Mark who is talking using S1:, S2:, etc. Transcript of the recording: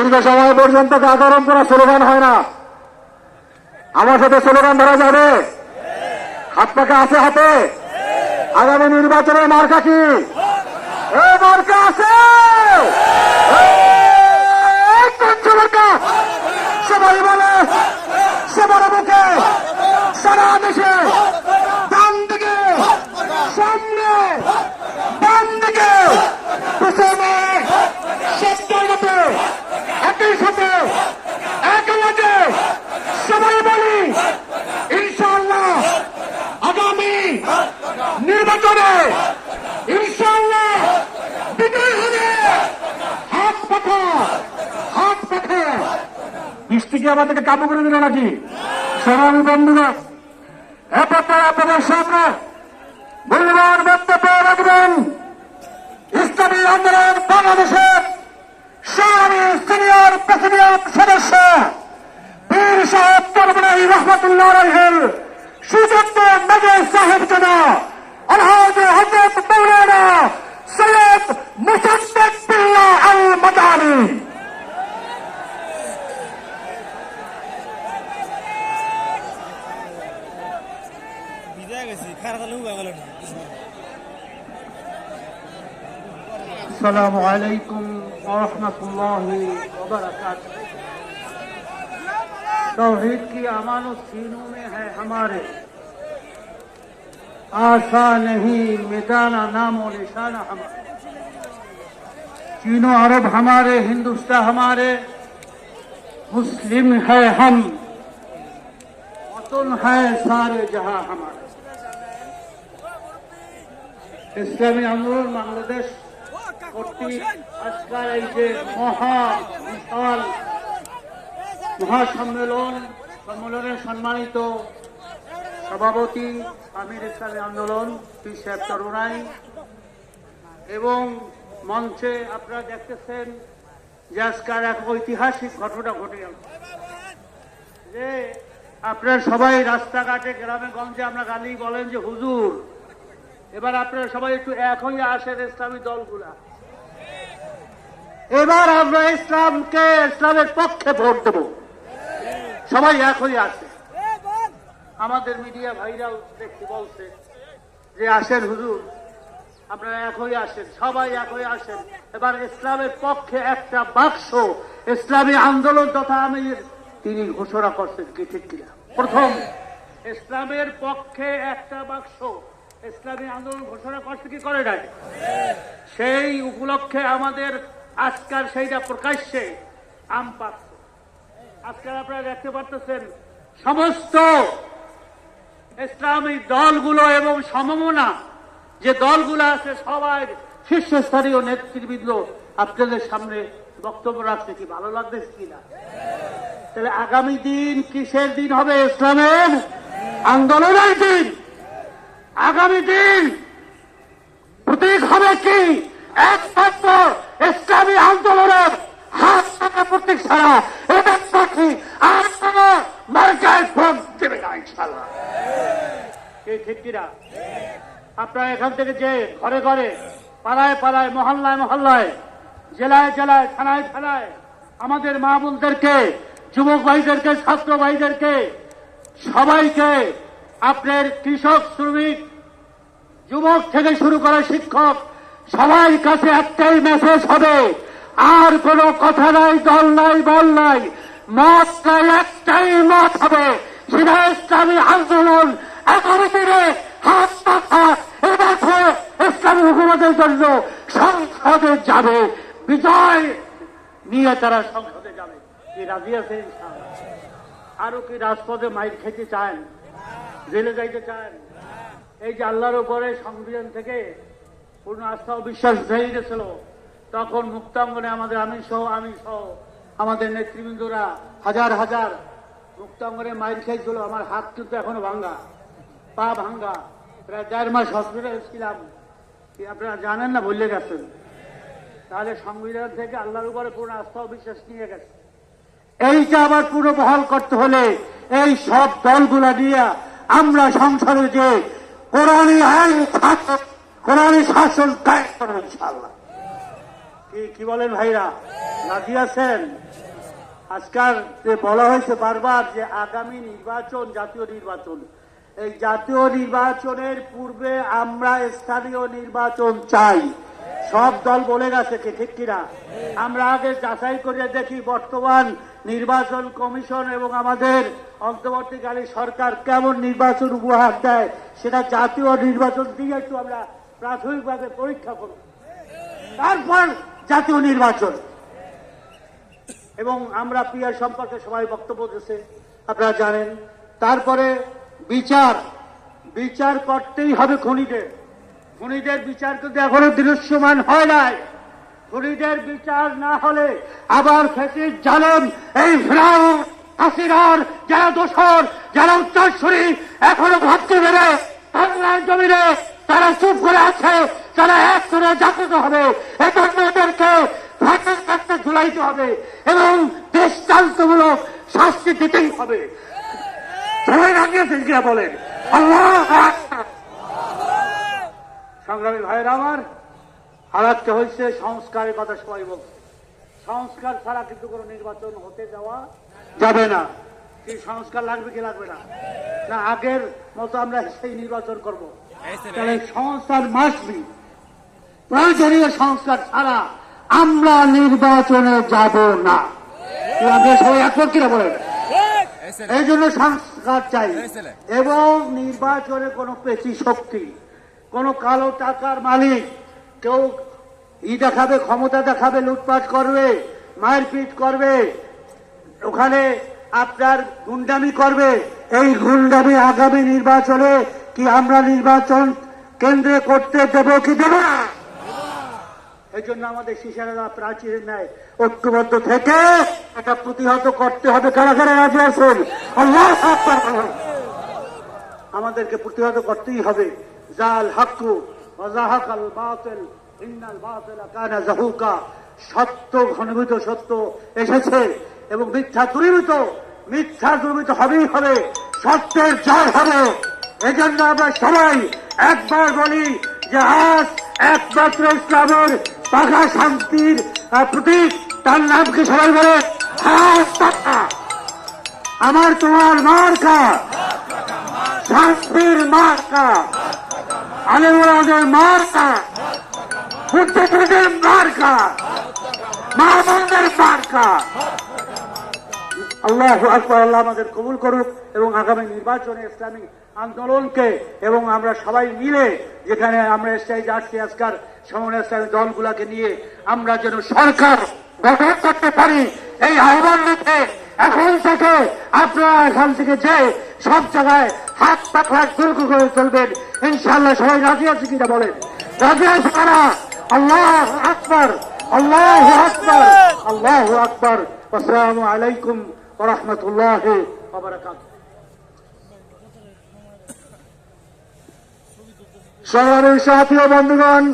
S1: দীর্ঘ সময় পর্যন্ত গা গরম করা স্লোগান হয় না। আমার সাথে স্লোগান ধরা যাবে? হাত পাকা আছে হাতে? আগামী নির্বাচনের মার্কা কি? মার্কা আছে এই কঞ্চু মার্কা সবাই বলে সবার মুখে সারা দেশে ডান দিকে সামনে ডান দিকে পিছনে সত্যের মতো একই সাথে একই লাগে সবাই বলি ইনশাআল্লাহ আগামী নির্বাচনে ইনশাআল্লাহ বিজয় হবে হাত পাখা হাত পাখা বৃষ্টিকে আমাদেরকে কাবু করে দিল নাকি? সবাই বন্ধুরা এরপর আপনাদের সামনে মূল্যবান বক্তব্য রাখবেন। ইসলামী আন্দোলন বাংলাদেশের সারি সিনিয়র প্রেসিডিয়াম সদস্য বীর সাহেব তরবনাই রহমতুল্লাহ রাহের সুযোগ্য মেজর সাহেব জানা আলহাজ হজরত মৌলানা সৈয়দ মুসাদ্দেক
S2: السلام عليكم ورحمة الله وبركاته तौहीद की अमानत सीनों में है हमारे आशा नहीं मिटाना नाम और निशाना हमारे चीनो अरब हमारे हिंदुस्तान हमारे मुस्लिम है हम वतन है सारे जहां हमारे ইসলামী আন্দোলন বাংলাদেশ কর্তৃক আজকাল এই যে মহা বিশাল মহাসম্মেলন সম্মেলনের সম্মানিত সভাপতি আমির ইসলামী আন্দোলন, পি সাহেব তরুণাই এবং মঞ্চে আপনারা দেখতেছেন যে আজকাল এক ঐতিহাসিক ঘটনা ঘটে গেল যে আপনারা সবাই রাস্তাঘাটে, গ্রামে, গঞ্জে আমরা গালি বলেন যে, হুজুর এবার আপনারা সবাই একটু এক হয়ে আসেন ইসলামী দলগুলা। এবার আমরা ইসলামকে ইসলামের পক্ষে ভোট দেব। সবাই এক হয়ে আসে আমাদের মিডিয়া ভাইরাল দেখতে বলছে যে আসেন হুজুর। আপনারা এক হয়ে আসেন সবাই এক হয়ে আসেন। এবার ইসলামের পক্ষে একটা বাক্স ইসলামী আন্দোলন তথা আমি তিনি ঘোষণা করছেন কি ঠিক কিনা? প্রথম ইসলামের পক্ষে একটা বাক্স। ইসলামী আন্দোলন ঘোষণা করছে কি করে নাই? সেই উপলক্ষে আমাদের আজকাল সেইটা প্রকাশ্যে আম পাচ্ছে। আজকাল আপনারা দেখতে পারতেছেন, সমস্ত ইসলামী দলগুলো এবং সমমনা, যে দলগুলো আছে, সবাই শীর্ষস্থানীয় নেতৃবৃন্দ, আপনাদের সামনে বক্তব্য রাখছে কি ভালো লাগতেছে কিনা তাহলে আগামী দিন কিসের দিন হবে ইসলামের আন্দোলনের দিন? আগামী দিন প্রতীক হবে কি? একমাত্র ইসলামী আন্দোলনের হাত থাকা প্রতীক ছাড়া এটা কি আর কোন মার্কায় ভোট দেবে না ইনশাল্লাহ আপনারা এখান থেকে যে ঘরে ঘরে, পাড়ায় পাড়ায়, মহল্লায় মহল্লায়, জেলায় জেলায়, থানায় থানায় আমাদের মা বোনদেরকে, যুবক ভাইদেরকে, ছাত্র ভাইদেরকে, সবাইকে আপনার কৃষক, শ্রমিক, যুবক থেকে শুরু করে শিক্ষক সবাই কাছে একটাই মেসেজ হবে। আর কোনো কথা নাই, দল নাই, বল নাই, মত নাই, একটাই মত হবে। সেটা ইসলামী আন্দোলন দিনে হাত পাখা ইসলামী হুকুমতের জন্য সংসদে যাবে। বিজয় নিয়ে তারা সংসদে যাবে। কি রাজি আছে? আরও কি রাজপথে মাইক খেতে চান? জেলে যাইতে চান? এই যে আল্লাহর উপরে সংবিধান থেকে পূর্ণ আস্থা ও বিশ্বাস হয়ে গেছিল তখন মুক্তাঙ্গনে আমাদের আমি সহ আমি সহ আমাদের নেতৃবৃন্দরা হাজার হাজার মুক্তাঙ্গনে মাইর খেয়েছিল আমার হাত কিন্তু এখনও ভাঙ্গা, পা ভাঙ্গা। প্রায় দেড় মাস হসপিটালে ছিলাম। আপনারা জানেন না বললে গেছেন? তাহলে সংবিধান থেকে আল্লাহর উপরে পূর্ণ আস্থা ও বিশ্বাস নিয়ে গেছে। এইটা আবার পুরো বহাল করতে হলে এই সব দলগুলা নিয়ে আমরা সংসদে যে কোরআনী আইন কোরআনী শাসন কি কি বলেন ভাইরা? রাজি আছেন? আজকাল যে বলা হয়েছে বারবার যে আগামী নির্বাচন, জাতীয় নির্বাচন। এই জাতীয় নির্বাচনের পূর্বে আমরা স্থানীয় নির্বাচন চাই। সব দল বলে গেছে কি ঠিক কিনা? আমরা আগে যাচাই করে দেখি বর্তমান নির্বাচন কমিশন এবং আমাদের অন্তর্বর্তীকালীন সরকার কেমন নির্বাচন উপহার দেয়, সেটা জাতীয় নির্বাচন দিয়ে একটু আমরা প্রাথমিকভাবে পরীক্ষা করব। তারপর জাতীয় নির্বাচন। এবং আমরা পিয়ার সম্পর্কে সবাই বক্তব্য দিচ্ছে আপনারা জানেন। তারপরে বিচার। বিচার করতেই হবে খুনিদের খুনিদের বিচার কিন্তু এখনও দৃশ্যমান হয় নাই খুনিদের বিচার না হলে আবার ফেসিস জানেন, এই ফ্রাউ হাসিনার, যারা দোষর, যারা উত্তরসূরি, এখনও ভাবতে পেরে, বাংলার জমিনে তারা চুপ করে আছে, তারা এক করে জাগ্রত হবে এদেরকে ফাঁসের কাছে ঝুলাইতে হবে এবং দৃষ্টান্তমূলক শাস্তি দিতেই হবে সবাই রাখিয়েছেন কিনা বলেন আল্লাহ। সংগ্রামী ভাইয়েরা আমার হারাতটা হয়েছে সংস্কারের কথা সবাই বলছে। সংস্কার ছাড়া কিন্তু কোনো নির্বাচন হতে দেওয়া যাবে না। কি সংস্কার লাগবে কি লাগবে না? না আগের মতো আমরা সেই নির্বাচন করব। তাহলে সংস্কার মাসবি প্রয়োজনীয় সংস্কার ছাড়া আমরা নির্বাচনে যাব না। আমরা সবাই কিনা বলেন? এই জন্য সংস্কার চাই। এবং নির্বাচনে কোনো পেশি শক্তি কোন কালো টাকার মালিক কেউ ই দেখাবে, ক্ষমতা দেখাবে, লুটপাট করবে, মারপিট করবে, ওখানে আপনার গুন্ডামি করবে। এই গুন্ডামি আগামী নির্বাচনে কি আমরা নির্বাচন কেন্দ্রে করতে দেব কি দেব না? এই জন্য আমাদের শিশারা প্রাচীর ন্যায় ঐক্যবদ্ধ থেকে এটা প্রতিহত করতে হবে। কারা কারা রাজি আছেন? আমাদেরকে প্রতিহত করতেই হবে। জাল হাক্কু ওয়াজাহাকাল বাতিল, ইন্নাল বাতিলা কানা জাহুকা সত্য, ঘনীভূত সত্য এসেছে এবং মিথ্যা দূরীভূত মিথ্যা দূরীভূত হবেই হবে, সত্যের জয় হবে। এজন্য আমরা সবাই একবার বলি যে আজ একমাত্র ইসলামের পাখা শান্তির প্রতীক, তার নামকে সবাই বলে? আমার তোমার মার্কা। শান্তির মার্কা। আল্লাহ আল্লাহ আমাদের কবুল করুক এবং আগামী নির্বাচনে ইসলামী আন্দোলনকে এবং আমরা সবাই মিলে যেখানে আমরা স্টেজ আসছি আজকাল সমন্বয় ইসলামী দলগুলাকে নিয়ে আমরা যেন সরকার গঠন করতে পারি, এই আহ্বান এখন থেকে আপনারা এখান থেকে যে সব জায়গায় হাত পাখা দুর্গ করে চলবেন। ইনশাল্লাহ সবাই রাজি আছে কিনা বলেন? রাজি আছে কারা? আল্লাহ আকবর আল্লাহ আকবর আল্লাহ আকবর। আসসালামু আলাইকুম ওরহমতুল্লাহ ওবরাকাতুহ
S1: সংগ্রামী সাথী বন্ধুগণ